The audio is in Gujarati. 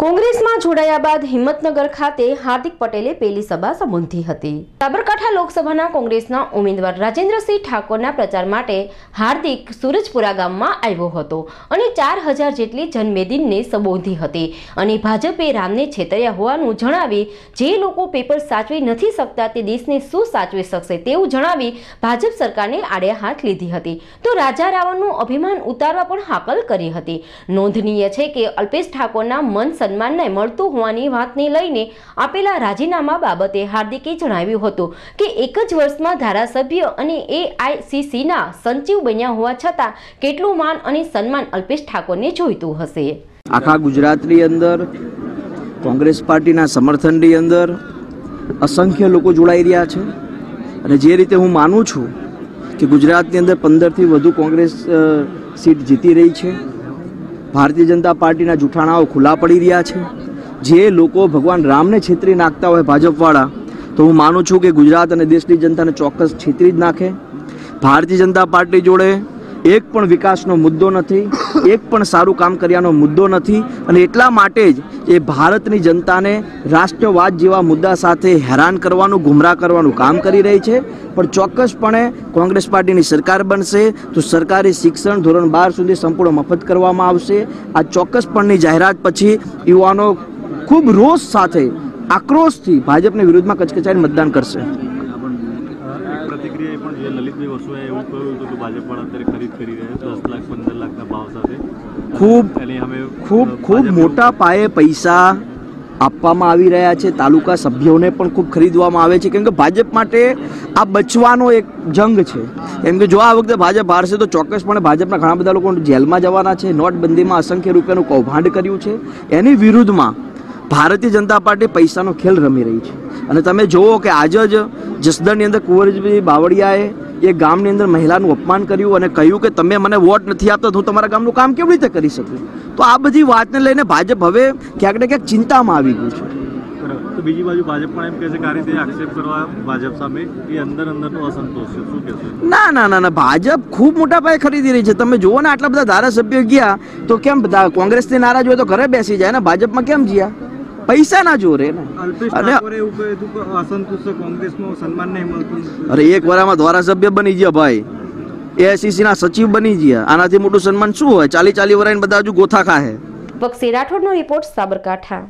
કોંગ્રેસમાં જોડાયા બાદ હિંમતનગર ખાતે હાર્દિક પટેલે પેલી સભા સંબોધી હતી. સાબરકાંઠા લોકસભાના કોંગ્રેસના ઉમેદવાર રાજેન્દ્રસિંહ ઠાકોરના પ્રચાર માટે હાર્દિક સુરજપુરા ગામમાં આવ્યો હતો અને ચાર હજાર જેટલી જન્મેદિનને સંબોધી હતી અને ભાજપે રામને છેતર્યા હોવાનું જણાવી જે લોકો પેપર સાચવી નથી શકતા તે દેશને શું સાચવી શકશે તેવું જણાવી ભાજપ સરકારને આડે હાથ લીધી હતી. તો રાજા રાવણનું અભિમાન ઉતારવા પણ હાકલ કરી હતી. નોંધનીય છે કે અલ્પેશ ઠાકોરના મન સન્માનને મળતું હોવાની વાતને લઈને આપેલા રાજીનામા બાબતે હાર્દિકે જણાવ્યું હતું કે એક જ વર્ષમાં ધારાસભ્ય અને એઆઈસીસીના સચિવ બન્યા હોવા છતાં કેટલું માન અને સન્માન અલ્પેશ ઠાકોરને જોઈતું હશે. આખા ગુજરાતની અંદર, કોંગ્રેસ પાર્ટીના સમર્થનની અંદર અસંખ્ય લોકો જોડાઈ રહ્યા છે. અને જે રીતે હું માનું છું કે ગુજરાતની અંદર પંદરથી વધુ કોંગ્રેસ સીટ જીતી રહી છે ભારતીય જનતા પાર્ટીના જૂઠાણાઓ ખુલ્લા પડી રહ્યા છે. જે લોકો ભગવાન રામને છેતરી નાખતા હોય ભાજપવાળા, તો હું માનું છું કે ગુજરાત અને દેશની જનતાને ચોક્કસ છેતરી જ નાખે. ભારતીય જનતા પાર્ટી જોડે એક પણ વિકાસનો મુદ્દો નથી, એક પણ સારું કામ કર્યાનો મુદ્દો નથી અને એટલા માટે જ એ ભારતની જનતાને રાષ્ટ્રવાદ જેવા મુદ્દા સાથે હેરાન કરવાનું, ગુમરાહ કરવાનું કામ કરી રહી છે. પણ ચોક્કસપણે કોંગ્રેસ પાર્ટીની સરકાર બનશે તો સરકારી શિક્ષણ ધોરણ બાર સુધી સંપૂર્ણ મફત કરવામાં આવશે. આ ચોક્કસપણની જાહેરાત પછી યુવાનો ખૂબ રોષ સાથે આક્રોશથી ભાજપની વિરુદ્ધમાં કચકચાઈને મતદાન કરશે. પણ છે એવું કહ્યું હતું કે ભાજપ પણ અત્યારે ખરીદ કરી રહ્યા છે દસ લાખ પંદર લાખના ભાવ સાથે. ખૂબ અને અમે ખૂબ ખૂબ મોટા પાયે પૈસા આપવામાં આવી રહ્યા છે. તાલુકા સભ્યોને પણ ખૂબ ખરીદવામાં આવે છે. કેમ કે ભાજપ માટે આ બચવાનો એક જંગ છે. કેમ કે જો આ વખતે ભાજપ હારશે તો ચોક્કસપણે ભાજપના ઘણા બધા લોકો જેલમાં જવાના છે. નોટબંધીમાં અસંખ્ય રૂપિયાનું કૌભાંડ કર્યું છે. એની વિરુદ્ધમાં ભારતીય જનતા પાર્ટી પૈસાનો ખેલ રમી રહી છે. અને તમે જુઓ કે આજે જ જસદણની અંદર કુંવરજી બાવળિયાએ એ ગામની અંદર મહિલાનું અપમાન કર્યું અને કહ્યું કે તમે મને વોટ નથી આપતા તો હું તમારા ગામનું કામ કેવી રીતે કરી શકું? તો આ બધી વાતને લઈને ભાજપ હવે ક્યાંક ને ક્યાંક ચિંતામાં આવી ગયું છે. તો બીજી બાજુ ભાજપ પણ એમ કહે છે કે આ રીતે આક્ષેપ કરવા ભાજપ સામે એ અંદર અંદરનો અસંતોષ છે. શું કહેશો ના ના ના ના. ભાજપ ખૂબ મોટા પાયે ખરીદી રહી છે. તમે જુઓ ને આટલા બધા ધારાસભ્યો ગયા તો કેમ બધા કોંગ્રેસથી નારાજ હોય તો ઘરે બેસી જાય ને? ભાજપમાં કેમ જ્યા? પૈસા ના જોરે ને અને અરે એક વરામાં ધારાસભ્ય બની ગયા ભાઈ. એઆઈસીસી ના સચિવ બની ગયા. આનાથી મોટું સન્માન શું હોય? ચાલી ચાલી વરાઈને બધા હજુ ગોથા ખાહે. પક્ષી રાઠોડનો રિપોર્ટ સાબરકાંઠા.